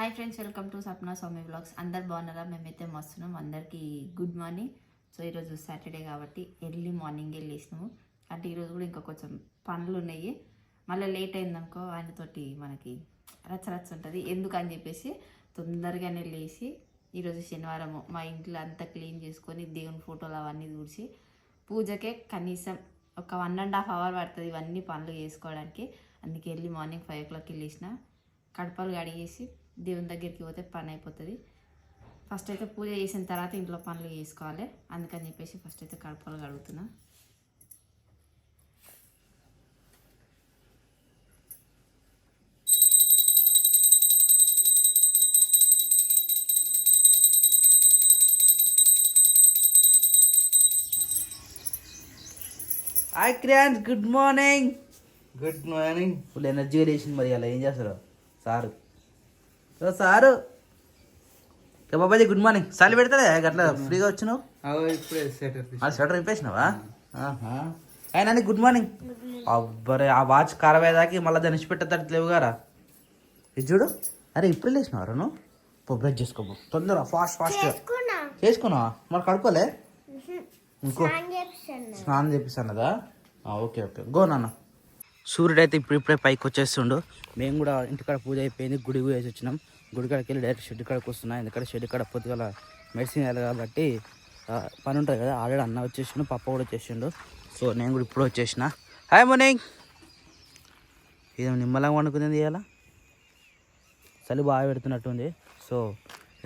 Hi friends welcome to Sapna Swami blogs అందరు బాగున్నారా? మేమైతే మస్తున్నాం. అందరికీ గుడ్ మార్నింగ్ సో ఈరోజు సాటర్డే కాబట్టి ఎర్లీ మార్నింగ్ వెళ్ళేసినాము అంటే ఈరోజు కూడా ఇంకా కొంచెం పనులు ఉన్నాయి. మళ్ళీ లేట్ అయిందనుకో ఆయనతోటి మనకి రచ్చ రచ్చ ఉంటుంది. ఎందుకని చెప్పేసి తొందరగానే లేచి ఈరోజు శనివారం మా ఇంట్లో అంతా క్లీన్ చేసుకొని దేవుని ఫోటోలు అవన్నీ చూసి పూజకే కనీసం ఒక వన్ అండ్ హాఫ్ అవర్ పడుతుంది ఇవన్నీ పనులు చేసుకోవడానికి. అందుకే ఎర్లీ మార్నింగ్ ఫైవ్ ఓ క్లాక్కి వెళ్ళేసిన కడపలు కడిగేసి దేవుని దగ్గరికి పోతే పని అయిపోతుంది ఫస్ట్ అయితే పూజ చేసిన తర్వాత ఇంట్లో పనులు చేసుకోవాలి. అందుకని చెప్పేసి ఫస్ట్ అయితే కడపలు కడుగుతున్నా. Hi Kriyans good morning. Good morning. Full ఎనర్జీగా లేచింది మరి అలా ఏం చేస్తారు? సారు. ఓ సారు. బాబాజీ గుడ్ మార్నింగ్ చలి పెడతారా అట్లా ఫ్రీగా వచ్చినావు? ఇప్పుడే సెటర్ ఆ స్వెటర్ విప్పేసినావా అయినా గుడ్ మార్నింగ్ అబ్బరే ఆ వాచ్ ఖరాబ్ అయ్యేదాకి మళ్ళీ దాన్ని పెట్టేటట్టు లేవు గారా? ఇది చూడు. అరే ఇప్పుడు లేచినావరా నువ్వు? పో బ్రష్ చేసుకోబో తొందర ఫాస్ట్ ఫాస్ట్ చేసుకున్నావా? మరి కడుకోలే ఇంకో. స్నానం చేపిస్తానదా ఓకే ఓకే. గో నాన్న. సూర్యుడు అయితే ఇప్పుడు ఇప్పుడే పైకి వచ్చేస్తుండు మేము కూడా ఇంటికాడ పూజ అయిపోయింది గుడి వేసి వచ్చినాం. గుడి కాడికి వెళ్ళి డైరెక్ట్ షెడ్ కాడకి వస్తున్నాం. ఎందుకంటే షెడ్ కాడ పొద్దుగల మెడిసిన్ వేయాలి కాబట్టి పని ఉంటుంది కదా. ఆల్రెడీ అన్న వచ్చేసిండు పప్ప కూడా వచ్చేసిండు. సో నేను కూడా ఇప్పుడు వచ్చేసిన. హాయ్ మార్నింగ్ ఇదేమో నిమ్మలంగా వండుకుంది ఇవాళ చలి బాగా పెడుతున్నట్టుంది. సో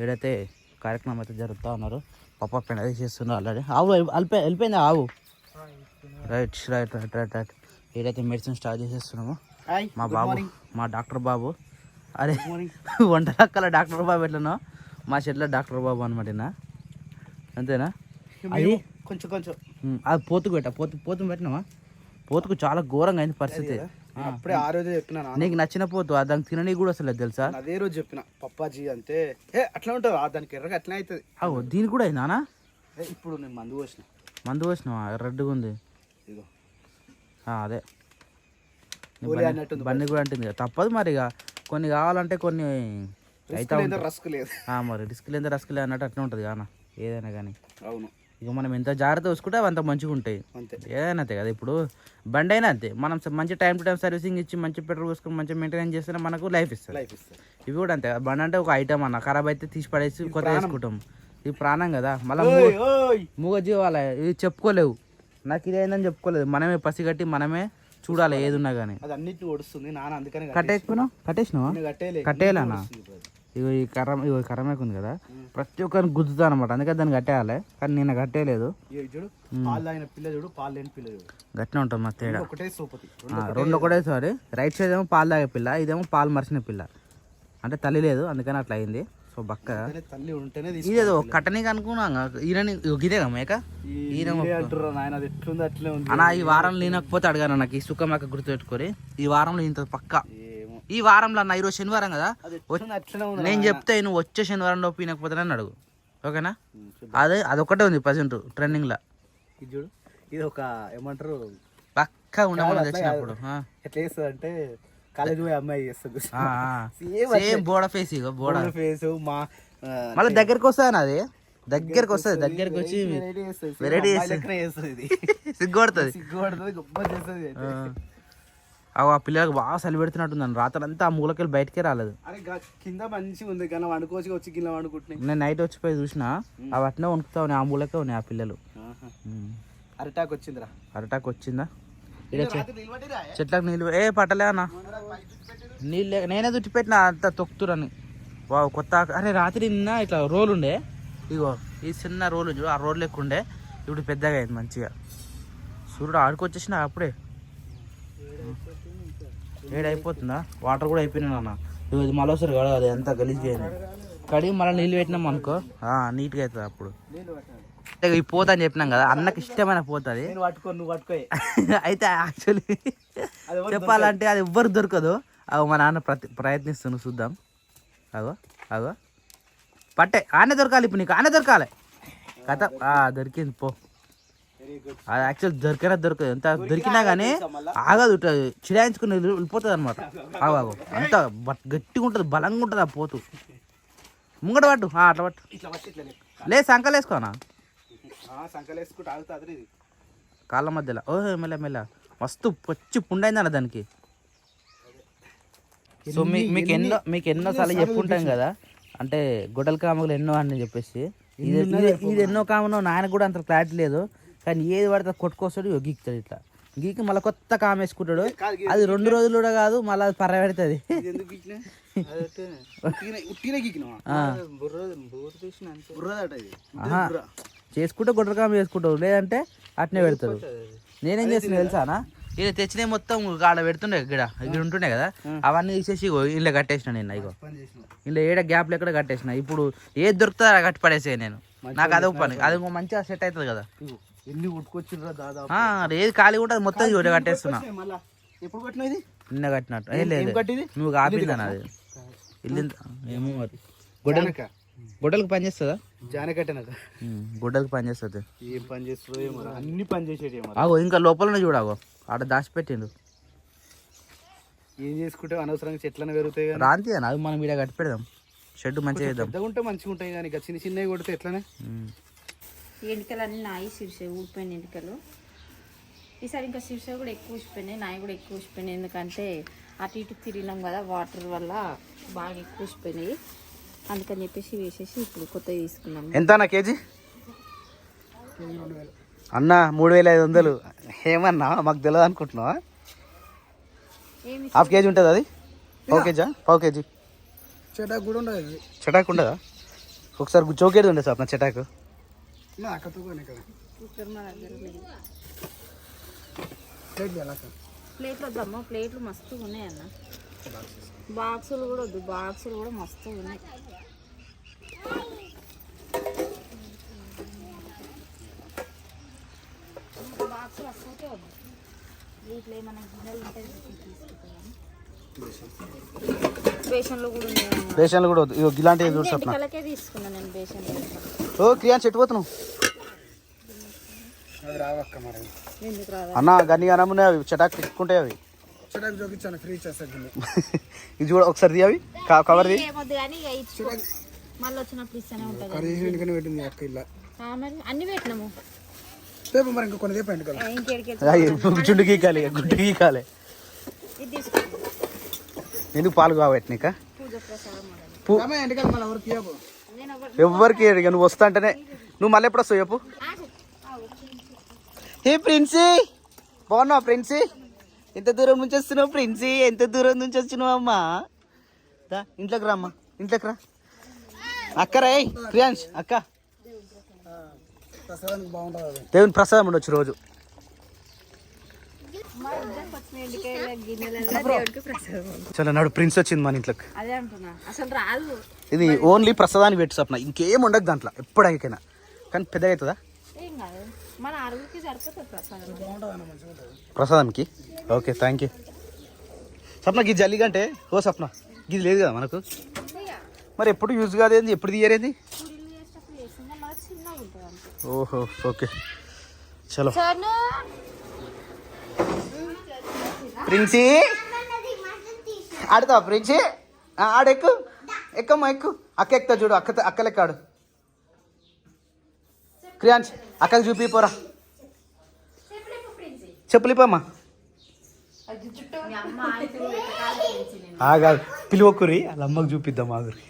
ఏడైతే కార్యక్రమం అయితే జరుగుతూ ఉన్నారు పప్ప పెండ చేస్తున్నారు ఆల్రెడీ. ఆవు వెళ్ళిపోయి వెళ్ళిపోయింది ఆవు? Right right right right right ఏదైతే మెడిసిన్ స్టార్ట్ చేసేస్తున్నాము మా బాబు మా డాక్టర్ బాబు అరే వంట రకాల డాక్టర్ బాబు ఎట్లనో? మా షెడ్లో డాక్టర్ బాబు అనమాట. అంతేనా? అది కొంచెం కొంచెం. అది పోతుకు పెట్టా పోతు పోతు పెట్టినావా? పోతుకు చాలా ఘోరంగా అయింది పరిస్థితి. అప్పుడే ఆ రోజే చెప్పిన. నీకు నచ్చిన పోతు ఆ దానికి తిననీకి కూడా అసలు తెలుసా? అదే రోజు చెప్పిన పప్పాజీ అంటే ఏ అట్లా ఉంటుంది ఆ దానికి ఎర్రగా అట్లా అవుతుంది అవు దీనికి కూడా అయిందానా ఇప్పుడు నేను మందు పోసిన. మందు వచ్చినావా రెడ్గా ఉంది. అదే. బండి- కూడా అంటుంది కదా. తప్పదు మరి ఇక కొన్ని కావాలంటే కొన్ని అయితే రస్క్ లేదు. మరి రిస్క్ లేదా రస్క్ లేదు అన్నట్టు అట్లా ఉంటుంది కానా? ఏదైనా కానీ. అవును. ఇక మనం ఎంత జాగ్రత్త చూసుకుంటే అవి అంత మంచిగా ఉంటాయి. ఏదైనా అంతే కదా ఇప్పుడు? బండి అయినా అంతే. మనం మంచి టైం టు టైం సర్వీసింగ్ ఇచ్చి మంచి పెట్రోల్ పోసుకొని మంచిగా మెయింటైన్ చేస్తేనే మనకు లైఫ్ ఇస్తుంది. లైఫ్ ఇస్తుంది. ఇవి కూడా అంతే. బండి అంటే ఒక ఐటమ్ అన్న. ఖరాబ్ అయితే తీసి పడేసి కొత్త వేసుకుంటాం. ఇది ప్రాణం కదా. మళ్ళీ ఓయ్, ఓయ్. మూగ జీవాల ఇది చెప్పుకోలేవు. నాకు ఇది అయిందని చెప్పుకోలేదు. మనమే పసిగట్టి మనమే చూడాలి ఏది ఉన్నా కానీ అది నాన్న అందుకని కట్టేసుకున్నావు? కట్టేసినావా? కట్టేయాలన్నా ఇగో ఈ కర్ర ఇగో ఈ కర్రమేక ఉంది కదా ప్రతి ఒక్కరిని గుద్దుతా అనమాట అందుకే దాన్ని కట్టేయాలి కానీ నేను కట్టేయలేదు. చూడు పాలు తాగిన పిల్ల చూడు పాలు లేని పిల్ల చూడు. గట్టినే ఉంటుంది మా తేడా. ఒకటే సోపతి ఆ, రెండు ఒకటే సారీ. రైట్ సైడ్ ఏమో పాలు తాగే పిల్ల ఇదేమో పాలు మరిచిన పిల్ల. అంటే తల్లి లేదు అందుకని అట్లా అయింది. సో బక్క. తల్లి ఉంటేనే ఇదేదో కట్టనీకి అనుకున్నా ఈయన ఇదేగా మేక? ఈ వారం లేనకపోతే అడగాను నాకు? ఈ సుఖం మేక గుర్తుపెట్టుకొని ఈ వారంలో ఇంత పక్క. ఈ వారంలో అన్న ఈరోజు శనివారం కదా? నేను చెప్తే నువ్వు వచ్చే శనివారం లోపు వినకపోతే నన్ను అడుగు. ఓకేనా? అదే అదొకటే ఉంది ప్రజెంట్ ట్రెండింగ్లో. ఇది చూడు ఇది ఒక ఏమంటారు? పక్క ఉండమని తెచ్చినప్పుడు. ఎట్లా చేస్తుంది అంటే కాలేజ్ పోయి అమ్మాయి చేస్తుంది. సేమ్ బోడ ఫేస్ బోడ. ఫేస్ మా మళ్ళీ దగ్గరికి వస్తుంది అది దగ్గరికి వస్తుంది దగ్గరికి వచ్చి వెరైటీ చేస్తుంది సిగ్గుపడుతుంది. సిగ్గుపడుతుంది గొప్ప చేస్తుంది అవి ఆ. పిల్లలకు బాగా చలి పెడుతున్నట్టుందని రాత్రంతా ఆ మూలకెళ్ళి బయటకే రాలేదు. కింద మంచిగా ఉంది కానీ వండుకోవచ్చు వచ్చి కింద వండుకుంటున్నాయి. నేను నైట్ వచ్చిపోయి చూసిన అవి అట్నే వణుకుతా ఉన్నాయి ఆ మూలకే ఉన్నాయి ఆ పిల్లలు. అరిటాక్ వచ్చిందిరా. అరటాకు వచ్చిందా? చెట్లకు నీళ్ళు ఏ పట్టలే అన్న. నీళ్ళు లేక- నేనే దుట్టి పెట్టిన అంత తొక్కుతురని వావ్ కొత్త అరే రాత్రి నిన్న ఇట్లా రోల్ ఉండే. ఇగో ఈ చిన్న రోల్ చూడు ఆ రోల్ లెక్క ఉండే. ఇప్పుడు పెద్దగా అయింది మంచిగా. సూర్యుడు ఆడుకొచ్చేసిన అప్పుడే. ఏడైపోతుందా వాటర్ కూడా అయిపోయినా అన్న ఇది మరోసారి కడగాలి ఎంత గలీజ్ చేయండి కడిగి మళ్ళీ నీళ్ళు పెట్టినాం అనుకో. నీట్గా అవుతుంది అప్పుడు. ఈ పోత అని చెప్పినాం కదా అన్నకి ఇష్టమైన పోత అది. నేను పట్టుకో నువ్వు పట్టుకో. అయితే యాక్చువల్లీ చెప్పాలంటే అది ఎవ్వరు దొరకదు. అగో మా నాన్న ప్రతి ప్రయత్నిస్తున్నాను చూద్దాం. అగో అగో. పట్టే ఆనే దొరకాలి ఇప్పుడు నీకు ఆనే దొరకాలి. కథ ఆ, దొరికింది పో. అది యాక్చువల్ దొరికినా దొరకదు. ఎంత దొరికినా కానీ ఆగదు చిడాయించుకుని వెళ్ళి- వెళ్ళిపోతుంది అనమాట ఆగు అంత బట్ గట్టిగా ఉంటుంది బలంగా ఉంటుంది ఆ పోతు. ముంగట పట్టు అట్లా పట్టు. లేదు సంకలు ఆగుతుంది ఇది. కాళ్ళ మధ్యలో. ఓహో మెల్ల మెల్ల. మస్తు పచ్చి పుండైందన్న దానికి. సో మీ మీకు ఎన్నో మీకు ఎన్నో సార్లు చెప్పుంటాం కదా అంటే గొడ్డల కామలు ఎన్నో అని చెప్పేసి. ఇది ఇది- ఎన్నో కామనో నాయన కూడా అంత క్లారిటీ లేదు. కానీ ఏది పడితే కొట్టుకొస్తాడు గీకుతాడు ఇట్లా. గీకి మళ్ళీ కొత్త కామ వేసుకుంటాడు. అది రెండు రోజులు కూడా కాదు మళ్ళీ అది పర్ర చేసుకుంటే గొడ్డల కామ చేసుకుంటావు లేదంటే అట్నే పెడతాడు నేనేం చేస్తున్నా తెలుసానా? ఇది తెచ్చినవి మొత్తం ఆడ పెడుతుండే ఇక్కడ. ఇక్కడ ఉంటుండే కదా. అవన్నీ తీసేసి ఇగో ఇలా కట్టేసిన నేను ఇగో. పని చేసినావు ఇలా ఏడ గ్యాప్లు ఎక్కడ కట్టేసిన. ఇప్పుడు ఏది దొరుకుతుందో కట్టి పడేసే నేను. నాకు అదొక పని. అది మంచిగా సెట్ అవుతుంది కదా. ఎన్ని ఉట్టుకొచ్చిర్రా దాదాపు. ఏది ఖాళీ ఉంటుంది మొత్తం చూడ కట్టేస్తున్నా. ఎప్పుడు నిన్న కట్టినట్టు. లేదు? నువ్వు కాపిందని అది? ఇల్లు ఏమో మరి. జానక గొడ్డలకు పని చేస్తుందా? జానకట్టనక గొడ్డలకు పని చేస్తుంది. ఏం పని చేస్తుందో ఏమో. అన్ని పని రా. ఆగో ఇంకా లోపలనే చూడాగో ఆడ దాచిపెట్టిండు. ఏం చేసుకుంటే అనవసరంగా చెట్లనే పెరుగుతాయి కానీ. రాంతి అని అది మనం ఇక్కడ కట్టి పెడదాం. షెడ్ మంచిగా చేద్దాం. పెద్దగా ఉంటే మంచిగా ఉంటాయి కానీ ఇక చిన్న చిన్నవి కొడితే ఎట్లనే? ఉమ్. ఎంటికలు అన్నీ నాయి శీర్ష ఊడిపోయిన ఎంటికలు ఈసారి ఇంకా శీర్ష కూడా ఎక్కువ ఊసిపోయినాయి నాయి కూడా ఎక్కువ ఊసిపోయినాయి ఎందుకంటే అటు ఇటు తిరిగినాం కదా వాటర్ వల్ల బాగా ఎక్కువ ఊసిపోయినాయి అందుకని చెప్పేసి వేసేసి ఇప్పుడు కొత్తవి తీసుకున్నాం ఎంత అన్న కేజీ? అన్న మూడు వేల ఐదు వందలు. ఏమన్నా? మాకు తెలియదు అనుకుంటున్నావా? హాఫ్ కేజీ ఉంటుంది అది? పావు కేజా పావు కేజీ. చెటాకు కూడా ఉండదు చటాకు ఉండదా? ఒకసారి చౌకేది ఉండే సార్ నా చటాకు ప్లేట్లు వద్దమ్మా ప్లేట్లు మస్తు ఉన్నాయి అన్న. బాక్సులు కూడా వద్దు బాక్సులు కూడా మస్తు ఉన్నాయి. బాక్సులు అసలుకే వద్దు. వీటిలో ఏమైనా గిన్నెలు ఉంటే తీసుకుంటాను బేషన్లో కూడా ఉన్నాయి కూడా వద్దు. ఇగో ఇలాంటివి చూడు తీసుకున్నాను నేను ఓ క్రియాన్ చెట్టు పోతున్నావు. అది రావక్క మరి. ఎందుకు రాదా? అన్న గన్ని అనమునే అవి. చటాకు తిక్కుంటాయి అవి. చెటాకు చూపించాను ఫ్రీ చేస్తా గిన్నె. ఇది కూడా ఒకసారి అవి కవర్ ఏమొద్దు కానీ మళ్ళీ వచ్చినప్పుడు ఇస్తూనే ఉంటుంది. కర్రీ చేసిన పెట్టింది అక్క ఇలా? ఆ, మరి అన్ని పెట్టినాము. రేపు మరి ఇంకా కొన్ని రేపు చుండు గీకాలి గుడ్డు గీకాలి. ఎందుకు పాలు నీక మళ్ళీ ఎవరికి నువ్వు వస్తా అంటేనే. నువ్వు మళ్ళీ ఎప్పుడు వస్తావు చెప్పు? హే ప్రిన్సీ! బాగున్నావు ప్రిన్సీ? ఎంత దూరం నుంచి వస్తున్నావు ప్రిన్సీ ఎంత దూరం నుంచి వచ్చినావు అమ్మా? ఇంట్లోకి రా అమ్మా ఇంట్లోకి రా. అక్క రా ప్రియాంష్ అక్క. దేవుని ప్రసాదం ఉండొచ్చు రోజు. మా ఇద్దరికి వచ్చిన ఎండికాయల గిన్నెలలో దేవుడికి ప్రసాదం. చలో నాడు ప్రిన్స్ వచ్చింది మన ఇంట్లోకి. అదే అంటున్నా. అసలు రాదు. ఇది ఓన్లీ ప్రసాదానికి పెట్టు సప్న ఇంకేం ఉండదు దాంట్లో ఎప్పుడైనా కానీ పెద్దగా అవుతుందా? ప్రసాదానికి? ఓకే థ్యాంక్ యూ సప్న గీ జల్లిగంటే ఓ సప్న ఇది లేదు కదా మనకు? మరి ఎప్పుడు యూజ్ కాదేంది? ఎప్పుడు తీయరేంది పూరీలు చేసేటప్పుడు చేసిందా మనకు చిన్నగా ఉంటుంది అంతే ఓహో ఓకే. చలో. ప్రిన్సీ? ఆడతావా ప్రిన్సీ? ఆడెక్కు ఎక్కమ్మా ఎక్కు. అక్క ఎక్కుతా చూడు అక్క అక్క లెక్క ఆడు. క్రియాంశ్ అక్కకి చూపి పోరా. చెప్పులిపోమ్మా. ఆగా పిలువకురి వాళ్ళ అమ్మకి చూపిద్దాం ఆగురి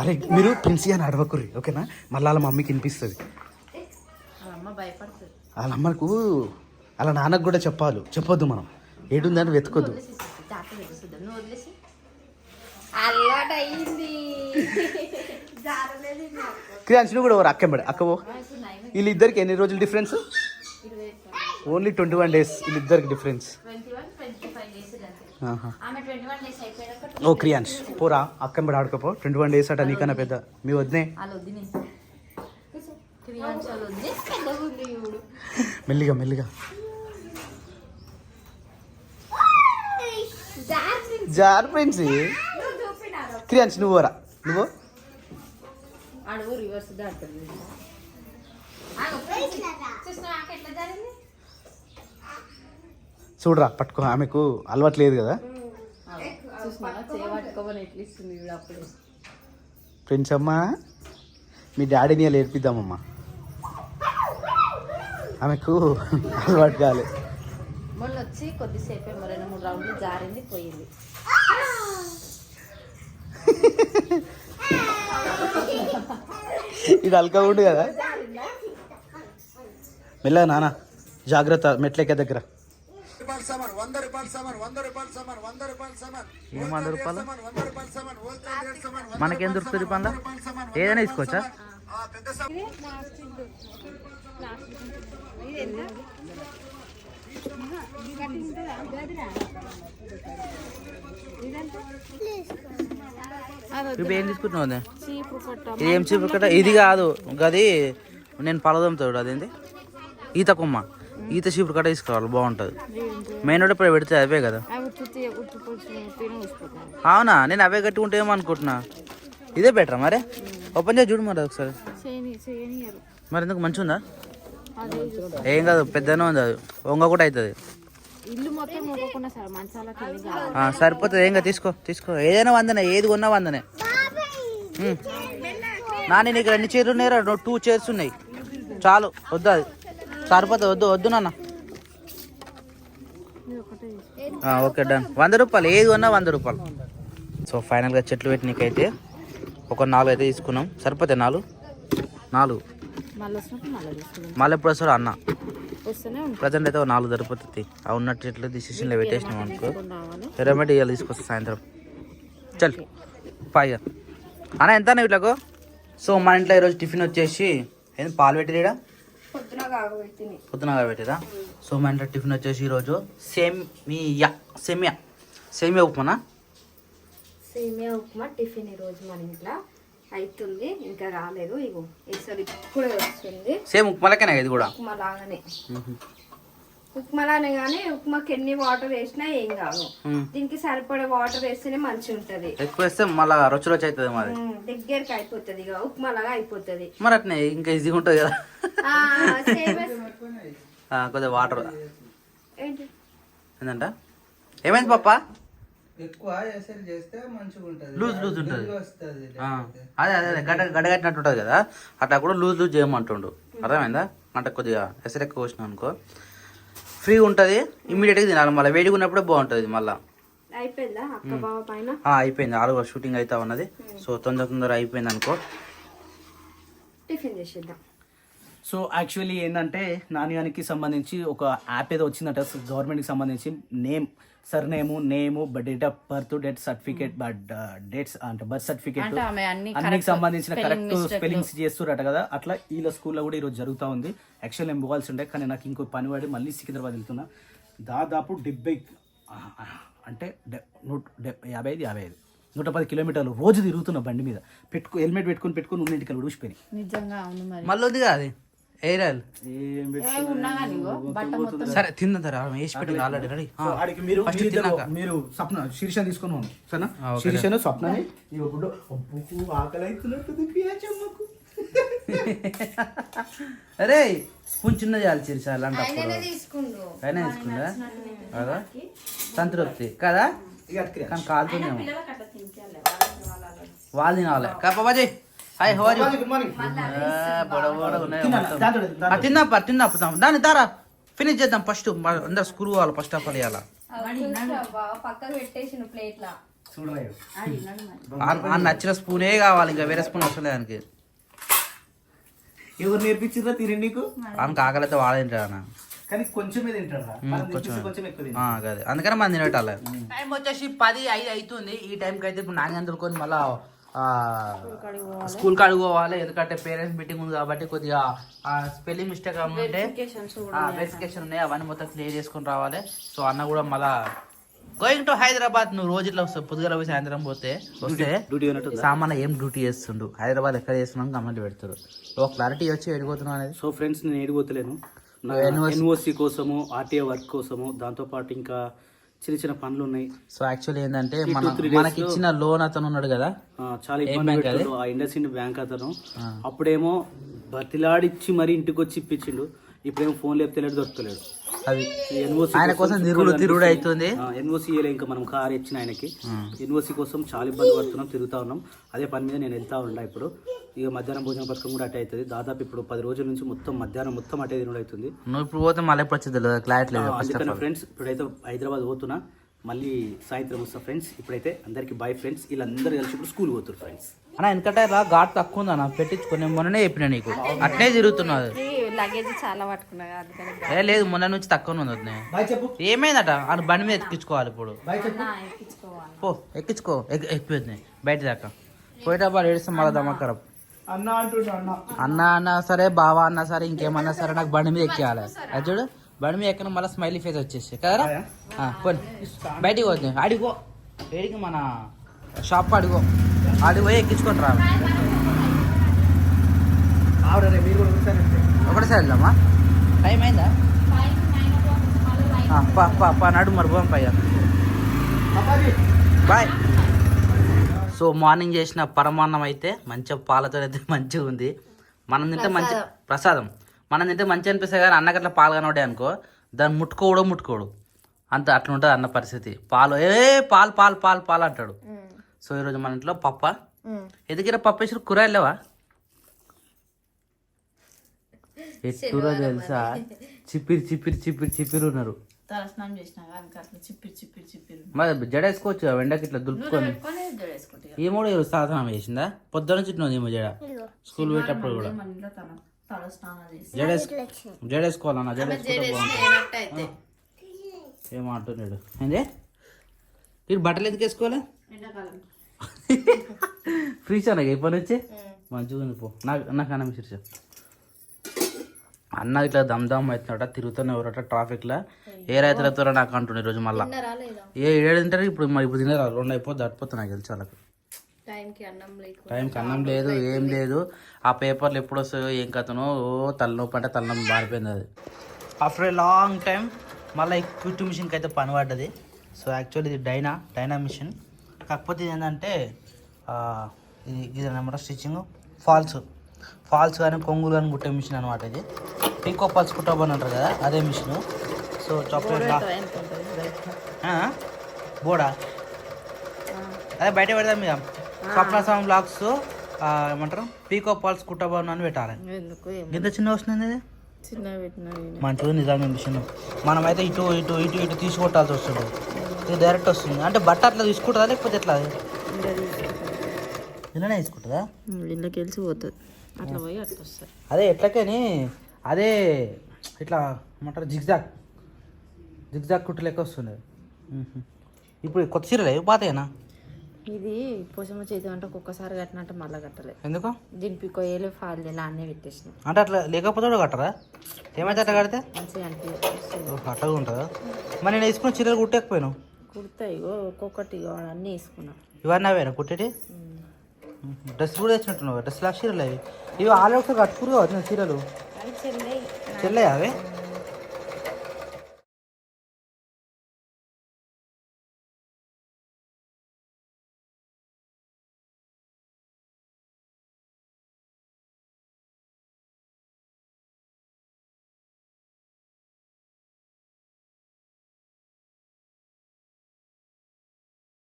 అరే మీరు ప్రిన్సీ అని అడవకురి ఓకేనా? మళ్ళీ వాళ్ళ మమ్మీకి వినిపిస్తుంది. వాళ్ళ అమ్మకు వాళ్ళ నాన్నకు కూడా చెప్పాలి. చెప్పొద్దు మనం. ఏడుందని వెతకొద్దు. జాగ్రత్త తెలుస్తుంది నువ్వు వదిలేసి అలవాటు అయ్యింది జారలేదు క్రియాంశ్ నువ్వు కూడా ఓరు అక్కెంబడి. అక్కవో వీళ్ళిద్దరికి ఎన్ని రోజులు difference only twenty one days వీళ్ళిద్దరికి డిఫరెన్స్ ఓ క్రియాంశ్ పోరా అక్కంబడి ఆడుకోపో. ట్వంటీ వన్ డేస్ అట నీకన్నా పెద్ద. మీ వద్దే మెల్లిగా మెల్లిగా. Jar princi. క్రియాంశ్ నువ్వు రా నువ్వు? రివర్స్ దాడుతుంది చూసినా ఎట్లా జరిగింది చూడరా పట్టుకో ఆమెకు అలవాటు లేదు కదా. ఫ్రెండ్స్ అమ్మా మీ డాడీని అలా ఏర్పిద్దామమ్మా ఆమెకు అలవాటు కాలే. మొన్న వచ్చి కొద్దిసేపు ఏమో రెండు మూడు రౌండ్లు జారింది పోయింది. ఇది అల్కా ఉండు కదా. మెల్లగా నాన్న జాగ్రత్త మెట్లెక్క దగ్గర. రూపాయల సామాన్ వంద రూపాయల సామాన్ వంద రూపాయల సామాన్ వంద రూపాయల సామాన్. ఏం వంద రూపాయలు? వంద రూపాయల సామాన్ హోల్సేల్ రేట్ సామాన్ మనకేం దొరుకుతుంది సామాన్ ఏదైనా తీసుకోవచ్చా ఆ, పెద్ద ఇప్పుడు ఏం తీసుకుంటున్నావు? ఇది ఏం చీపు కట్ట ఇది కాదు గది నేను పలదంతో అదేంటి ఈత కొమ్మ. ఈత చీపురు కట్ట తీసుకోవాలి బాగుంటుంది. మెయిన్ రోడ్ ఇప్పుడు పెడితే అవే కదా. అవునా? నేను అవే కట్టుకుంటే ఏమో అనుకుంటున్నా ఇదే బెటరా మరి? ఓపెన్ చేసి చూడు మరి ఒకసారి. మరి ఎందుకు? మంచిగా ఉందా? ఏం కాదు పెద్దనే ఉంది అది. వంగ కూడా అవుతుంది. సరిపోతుంది. ఏం కాదు తీసుకో తీసుకో. ఏదైనా వందనే ఏది కొన్నా వందనే. నాని నీకు రెండు చైర్లు ఉన్నాయి టూ చైర్స్ ఉన్నాయి. చాలు వద్దు అది. సరిపోతుంది వద్దు వద్దు నాన్న. Okay done. వంద రూపాయలు ఏది ఉన్నా వంద రూపాయలు. సో ఫైనల్గా చెట్లు పెట్టినకైతే ఒక నాలుగు అయితే తీసుకున్నాం. సరిపోతే నాలుగు? నాలుగు. మళ్ళీ ఎప్పుడు వస్తాడు అన్న. ప్రజెంట్ అయితే ఒక నాలుగు సరిపోతుంది. ఆ ఉన్న చెట్లు డిసిషన్లో పెట్టేసినాం అనుకో. రావాలి రెమెడీ ఇవాళ తీసుకొస్తా సాయంత్రం. చల్ పాయిగా అన్న ఎంత అన్న వీటికి సో మన ఇంట్లో ఈరోజు టిఫిన్ వచ్చేసి ఏంది పాలు పెట్టిరా పొద్దున పెట్టిరా సో మన ఇంట్లో టిఫిన్ వచ్చేసి ఈరోజు సేమియా సేమియా సేమియా ఉప్మానా? సేమియా ఉప్మా టిఫిన్ ఈరోజు మన ఇంట్లో. అవుతుంది ఇంకా రాలేదు. ఇగో ఈసారి ఇప్పుడే వస్తుంది. సేమ్ ఉప్మాలకేనా ఇది కూడా? ఉప్మా లాగానే ఉప్మా లానే కానీ ఉప్మాకి ఎన్ని వాటర్ వేసినా ఏం కాదు. దీనికి సరిపడే వాటర్ వేస్తేనే మంచిగా ఉంటది ఎక్కువ వేస్తే మళ్ళీ రుచి రుచి అవుతుంది మరి. దగ్గరికి అయిపోతుంది ఇక ఉప్మా లాగా అయిపోతుంది. మరి అట్నే ఇంకా ఈజీగా ఉంటుంది కదా. కొద్దిగా వాటర్. ఏంటి? ఏంటంట ఏమైంది పాప? ఎక్కువ ఎసరు చేస్తే మంచిగా ఉంటుంది. లూజ్ లూజ్ ఉంటుంది. ఆ, అదే అదే అదే గడ్డ గడ్డగట్టినట్టు ఉంటుంది కదా. అట్లా కూడా లూజ్ లూజ్ చేయమంటుండు. అర్థమైందా? అంటే కొద్దిగా ఎసరు ఎక్కువ వచ్చిన అనుకో. ఫ్రీ ఉంటుంది ఇమ్మీడియట్గా తినాలి. మళ్ళీ వేడిగా ఉన్నప్పుడే బాగుంటుంది మళ్ళీ. అయిపోయిందా ఆలు షూటింగ్ అయితే ఉన్నది. సో తొందర తొందర అయిపోయింది అనుకో. టిఫిన్ చేసేద్దాం. సో యాక్చువల్లీ ఏంటంటే నాణ్యానికి సంబంధించి ఒక యాప్ ఏదో వచ్చిందట గవర్నమెంట్కి సంబంధించి name sir name name date of birth date certificate but dates అంటే బర్త్ సర్టిఫికేట్ అన్నికి సంబంధించిన కరెక్ట్. స్పెల్లింగ్స్ చేస్తురట కదా అట్లా వీళ్ళ స్కూల్లో కూడా ఈరోజు జరుగుతూ ఉంది. యాక్చువల్ నేను పోవాల్సి ఉండే కానీ నాకు ఇంకో పని పడి మళ్ళీ సికింద్రాబాద్ వెళ్తున్నా. దాదాపు డెబ్బై అంటే నూట యాభై ఐదు యాభై ఐదు నూట పది కిలోమీటర్లు రోజు తిరుగుతున్నా బండి మీద. పెట్టుకో హెల్మెట్ పెట్టుకొని పెట్టుకొని ఉన్నింటికి ఊడిచిపోయినాయి నిజంగా అవును మరి. మళ్ళీ కదా అది ఎయిరాల్ ఏం ఏ ఉన్నా కానీ ఇగో బట్ట మొత్తం సరే తిందా వేసి పెట్టింది ఆల్రెడీ రెడీ ఆడికి మీరు ఫస్ట్ మీరిద్దరు- తిన్నాక మీరు స్వప్న శీర్ష తీసుకొని సరేనా. శీర్షను స్వప్నని అబ్బుకు ఆకలి అవుతున్నట్టుంది పియాచమ్మకు అరే స్పూన్ చిన్న చేయాలి తీసుకుండు. అయినా తీసుకుందా? కదా? సంతృప్తి. కదా. కానీ కాలుతుందేమో వాళ్ళు తినాలి. కాపాబాజీ హాయ్ హోరీ గుడ్ మార్నింగ్ తిన్నప్ప తిన్నప్ప దాన్ని తారా. ఫినిష్ చేద్దాం ఫస్ట్ అందరు స్క్రూ కావాలి ఫస్ట్ ఆఫ్ ఆల్ ఇవ్వాలి నచ్చిన స్పూనే కావాలి ఇంకా వేరే స్పూన్ అవసరం లేదు దానికి ఎవరు నేర్పించిందా తిని నీకు? ఆమెకు ఆకలి అయితే వాడేంటా అన్న. కానీ కొంచెమే తింటారా కొంచెం ఎక్కువ అందుకని మనం తినటాలి టైం వచ్చేసి పది ఐదు అవుతుంది ఈ టైంకి అయితే ఇప్పుడు నాన్న అందుకొని మళ్ళా స్కూల్ కాడికి పోవాలి ఎందుకంటే పేరెంట్స్ మీటింగ్ ఉంది కాబట్టి కొద్దిగా స్పెల్లింగ్ మిస్టేక్ ఉంటే వెరిఫికేషన్ ఉన్నాయి? అవన్నీ మొత్తం క్లియర్ చేసుకొని రావాలి. సో అన్న కూడా మళ్ళా గోయింగ్ టు హైదరాబాద్ నువ్వు రోజు ఇట్లా వస్తావు పొద్దుగల పోయి సాయంత్రం పోతే వస్తే డ్యూటీ ఉన్నట్టు సామాన్య ఏం డ్యూటీ చేస్తుండు? హైదరాబాద్ ఎక్కడ చేస్తున్నాం కమెంట్ పెడతారు ఒక క్లారిటీ వచ్చి వెళ్ళిపోతున్నాం అనేది. సో ఫ్రెండ్స్ నేను ఏడిపోతలేను. ఎన్ఓసి కోసము ఆర్టీఏ వర్క్ కోసము దాంతోపాటు ఇంకా చిన్న చిన్న పనులు ఉన్నాయి సో యాక్చువల్లీ ఏంటంటే మన మనకి ఇచ్చిన లోన్ అతను ఉన్నాడు కదా? ఆ, చాలా ఇబ్బంది పెట్టాడు ఆ ఇండస్ ఇండ్ బ్యాంక్ అతను. అప్పుడేమో బతిలాడిచ్చి మరీ ఇంటికి వచ్చి ఇప్పించిండు. ఇప్పుడేమో ఫోన్ లేపితేలేడు దొరకలేడు అది ఎన్ఓసి ఆయన కోసం తిరుగుడు తిరుగుడు అవుతుంది. ఎన్ఓసి ఇంకా మనం కార్ ఇచ్చిన ఆయనకి. ఎన్ఓసి కోసం చాలా ఇబ్బంది పడుతున్నాం తిరుగుతా ఉన్నాం. అదే పని మీద నేను వెళ్తా ఉన్నా ఇప్పుడు. ఇక మధ్యాహ్నం భోజన పథకం కూడా అటే అవుతుంది. దాదాపు ఇప్పుడు పది రోజుల నుంచి మొత్తం మధ్యాహ్నం మొత్తం అటే తినడం అవుతుంది. నువ్వు ఇప్పుడు పోతే మళ్ళీ తెలియదు? క్లారిటీ లేదు అందుకని ఫ్రెండ్స్ ఇప్పుడైతే హైదరాబాద్ పోతున్నా. మళ్ళీ సాయంత్రం వస్తా ఫ్రెండ్స్. ఇప్పుడైతే అందరికి బాయ్ ఫ్రెండ్స్ వీళ్ళందరూ కలిసి ఇప్పుడు స్కూల్ పోతున్నారు ఫ్రెండ్స్ అన్న ఎందుకంటే ఇలా ఘాట్ తక్కువ ఉందన్న. పెట్టించుకొని నేను మొన్ననే చెప్పిన నీకు. అట్నే తిరుగుతున్నది లగేజ్ చాలా పట్టుకున్నా అందుకని ఏ లేదు మొన్న నుంచి తక్కువ ఉంది చెప్పు. ఏమైందట? అని బండి మీద ఎక్కించుకోవాలి ఇప్పుడు. బాయ్ చెప్పు. ఎక్కించుకోవాలి. పో ఎక్కించుకో. ఎక్కిపోతుంది బయట దాకా. పోయేటప్పుడు ఏడిస్తే మళ్ళీ దమ్మకరం అన్న. అన్న అన్న సరే బావా అన్న సరే ఇంకేమన్నా సరే నాకు బండి మీద ఎక్కియాలి. అది చూడు. బండి మీద ఎక్కడ మళ్ళీ స్మైలీ ఫేస్ వచ్చేసి. కదరా? ఆ, పోనీ. బయటికి పోతుంది. అడిగో. ఏడికి మన షాప్ అడిగో. అడిగి పోయి ఎక్కించుకొని రా. ఒకటేసారి వెళ్దామా? టైం అయిందా? ఆ, పా పా పా నడు మరి పోం బాయ్. సో మార్నింగ్ చేసిన పరమాన్నం అయితే మంచిగా పాలతో అయితే మంచిగా ఉంది. మనం తింటే మంచి ప్రసాదం. మనం తింటే మంచి అనిపిస్తుంది కానీ అన్నకి అట్లా పాలు కనబడే అనుకో దాన్ని ముట్టుకోవడం ముట్టుకోడు. అంత అట్లా ఉంటుంది అన్న పరిస్థితి. పాలు ఏ పాలు పాలు పాలు పాలు అంటాడు. సో ఈరోజు మన ఇంట్లో పప్ప. ఎదిగిన పప్పు వేసిన కూర వెళ్ళవా ఎట్టురో తెలుసా? చిప్పిరి చిప్పిరి చిప్పిరి చిప్పిరి ఉన్నారు. తలస్నానం చేసిన కనుక అట్లా చిప్పిరి చిప్పిరి చిప్పిరి. మరి జడేసుకోవచ్చు కదా, వెండకి ఇట్లా దులుపుకొని? ఈరోజు సాధనం వేసిందా పొద్దున చుట్టినది ఏమో జడ. స్కూల్ పోయేటప్పుడు కూడా. తల చేసి జడేసుకోవాలన్న జడేసుకుంటే బాగుంటుంది. అయితే. ఏమో అంటున్నాడు ఏంది? మీరు బట్టలు ఎందుకు వేసుకోవాలి? ఎండాకాలం. ఫ్రీ చానా ఇప్పటి నుంచి? మంచిగా ఉంది పో. నాకు నాకు అన్న శీర్ష అన్న ఇట్లా దమ్ దమ్ అవుతున్నాడట తిరుగుతూనే ఎవరట ట్రాఫిక్లో. ఏ రైతులతో నాకు అంటుండే ఈరోజు మళ్ళా. ఏ ఏడు తింటారు? ఇప్పుడు మరి ఇప్పుడు తినరా? రెండు అయిపోతే దాటిపోతే నాకు తెలుసు వాళ్ళకి. టైంకి అన్నం లేకు టైంకి అన్నం లేదు ఏం లేదు. ఆ పేపర్లు ఎప్పుడు వస్తాయో ఏం కథనో ఓ తలనొప్పి అంటే తలనొప్పి మారిపోయింది అది. ఆఫ్టర్ ఏ లాంగ్ టైం మళ్ళీ క్విట్ మిషన్కి అయితే పని పడ్డది. సో యాక్చువల్లీ ఇది డైనా డైనా మిషన్. కాకపోతే ఇది ఏంటంటే ఇది ఇది అనమాట స్టిచ్చింగ్. ఫాల్స్ ఫాల్స్ కానీ కొంగులు కానీ కుట్టే మిషన్ అనమాట ఇది. పింకో ఫాల్స్ కుట్టబోని అంటారు కదా అదే మిషన్. సో చాక్లెట్ బోడా అదే బయట పెడదాం మీద స్వప్న స్వామి బ్లాగ్స్ ఏమంటారు? పీకో పాల్స్ కుట్టబోను అని పెట్టాలి ఎందుకు ఎంత చిన్న వస్తుంది మంచిగా నిజంగా మిషన్ మనమైతే ఇటు ఇటు ఇటు ఇటు తీసుకొట్టాల్సి వస్తుంది. ఇది డైరెక్ట్ వస్తుంది. అంటే బట్ట అట్లా తీసుకుంటుందా? లేకపోతే ఎట్లా? ఇలానే తీసుకుంటుందా? ఇళ్ళకి వెళ్ళి పోతుంది. అట్లా పోయి అట్లా వస్తుంది. అదే ఎట్లకని అదే ఇట్లా ఏమంటారు? జిగ్జాగ్. జిగ్జాగ్ కుట్టు లెక్క వస్తుంది. ఇప్పుడు కొత్త చీరలే పాతేనా ఇది పోషమ్మ చేతి అంటే ఒక్కొక్కసారి కట్టినట్టు మళ్ళీ కట్టలే. ఎందుకు? దింపి కొయ్యలే ఫాల్ ఇలా అన్నీ పెట్టేసిన. అంటే అట్లా లేకపోతే కూడా కట్టరా? ఏమైతే అట్లా కడితే? మంచిగా అనిపిస్తుంది. అట్టగా ఉంటుందా? మరి నేను వేసుకున్న చీరలు కుట్టకపోయాను కుడతాయి ఇగో ఒక్కొక్కటి ఇగో అన్నీ వేసుకున్నా. ఇవన్నీ అవేనా కుట్టేటి? డ్రెస్ కూడా తెచ్చినట్టున్నావు డ్రెస్ లాగా చీరలు అవి. ఇవి ఆల్రెడీ ఒకసారి కట్టుకురు చీరలు? అవి చెల్లె చెల్లె అవే?